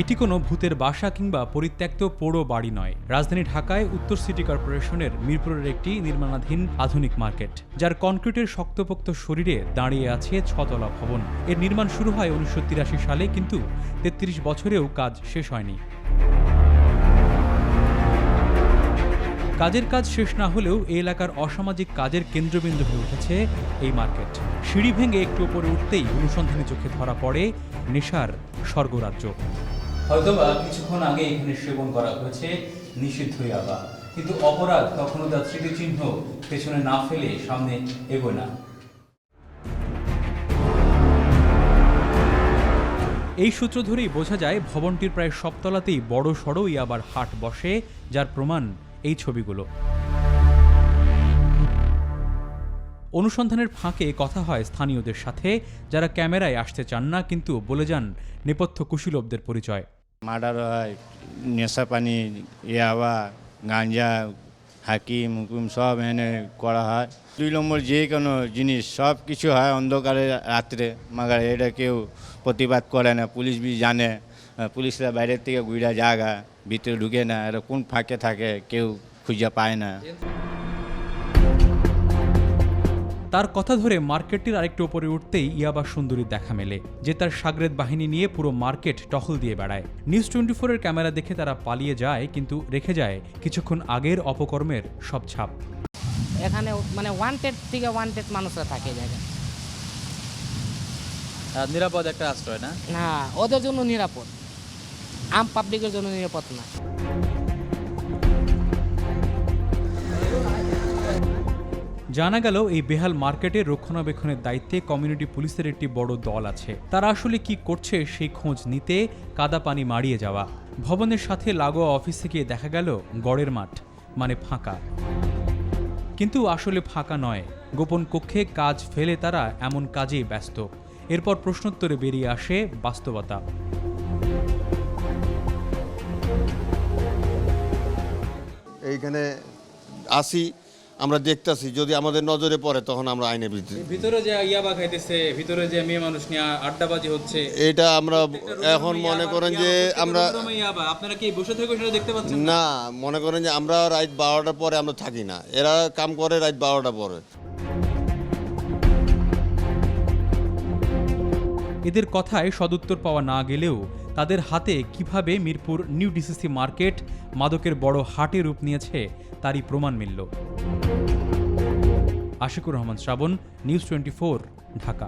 এটি কোনো ভূতের বাসা কিংবা পরিত্যক্ত পোড়ো বাড়ি নয়। রাজধানী ঢাকায় উত্তর সিটি কর্পোরেশনের মিরপুরের একটি নির্মাণাধীন আধুনিক মার্কেট, যার কনক্রিটের শক্তপোক্ত শরীরে দাঁড়িয়ে আছে ছতলা ভবন। এর নির্মাণ শুরু হয় উনিশশো তিরাশি সালে, কিন্তু তেত্রিশ বছরেও কাজ শেষ হয়নি। কাজের কাজ শেষ না হলেও এই এলাকার অসামাজিক কাজের কেন্দ্রবিন্দু হয়ে উঠেছে এই মার্কেট। সিঁড়ি ভেঙে একটু উপরে উঠতেই অনুসন্ধানী চোখে ধরা পড়ে নেশার স্বর্গরাজ্য। হয়তোবা কিছুক্ষণ আগে এখানে সেবন করা হয়েছে নিষিদ্ধ ইয়াবা কিন্তু অপরাধ কখনো তার স্মৃতিচিহ্ন পেছনে না ফেলে সামনে এগোয় না। এই সূত্র ধরেই বোঝা যায়, ভবনটির প্রায় সবতলাতেই বড় সড়ো ইয়াবার হাট বসে, যার প্রমাণ এই ছবিগুলো। অনুসন্ধানের ফাঁকে কথা হয় স্থানীয়দের সাথে, যারা ক্যামেরায় আসতে চান না কিন্তু বলে যান নেপথ্য কুশীলবদের পরিচয়। মার্ডার হয় নেশা পানি ইয়াবা গাঞ্জা হাকিম হুকুম সব এনে করা হয়। দুই নম্বর যে কোনো জিনিস, সব কিছু হয় অন্ধকারে রাত্রে। মাগার এটা কেউ প্রতিবাদ করে না, পুলিশ বি জানে। পুলিশরা বাইরের থেকে গুইরা জায়গা ভিতরে ঢুকে না। এটা কোন ফাঁকে থাকে, কেউ খুঁজে পায় না। তার কথা ধরে মার্কেটটির আরেকটু উপরে উঠতেই ইয়াবা সুন্দরীর দেখা মেলে যে তার সাগরেদ বাহিনী নিয়ে পুরো মার্কেট টহল দিয়ে বেড়ায়। নিউজ টোয়েন্টি ফোরের ক্যামেরা দেখে তারা পালিয়ে যায় কিন্তু রেখে যায় কিছুক্ষণ আগের অপকর্মের সব ছাপ। এখানে মানে ওয়ান্টেড থেকে ওয়ান্টেড মানুষরা থাকে জায়গায়। নিরাপদ একটা আশ্রয় না? না ওদের জন্য নিরাপদ। আম পাবলিকের জন্য নিরাপদ না। জানা গেল, এই বেহাল মার্কেটের রক্ষণাবেক্ষণের দায়িত্বে কমিউনিটি পুলিশের একটি বড় দল আছে। তারা আসলে কি করছে সেই খোঁজ নিতে কাদা পানি মারিয়ে যাওয়া। ভবনের সাথে লাগোয়া অফিসে গিয়ে দেখা গেল, গড়ের মাঠ মানে ফাঁকা। কিন্তু আসলে ফাঁকা নয়। গোপন কক্ষে কাজ ফেলে তারা এমন কাজেই ব্যস্ত। এরপর প্রশ্নোত্তরে বেরিয়ে আসে বাস্তবতা। এইখানে আসি আমরা দেখতাছি যদি আমাদের নজরে পড়ে তখন আমরা আইনে বিরুদ্ধে ভিতরে যে ইয়াবা খাইতেছে ভিতরে যে মেয়ে মানুষ নিয়ে আড্ডাবাজি হচ্ছে এটা আমরা এখন মনে করেন যে আমরা আপনারা কি বসে থেকে সেটা দেখতে পাচ্ছেন না? মনে করেন যে আমরা রাত বারোটার পরে আমরা থাকি না। এরা কাম করে রাত বারোটা পরে। এদের কথায় সদুত্তর পাওয়া না গেলেও তাদের হাতে কীভাবে মিরপুর নিউ ডিসিসি মার্কেট মাদকের বড় হাটে রূপ নিয়েছে তারই প্রমাণ মিলল। Ashikur Rahman Shrabon news twenty Dhaka.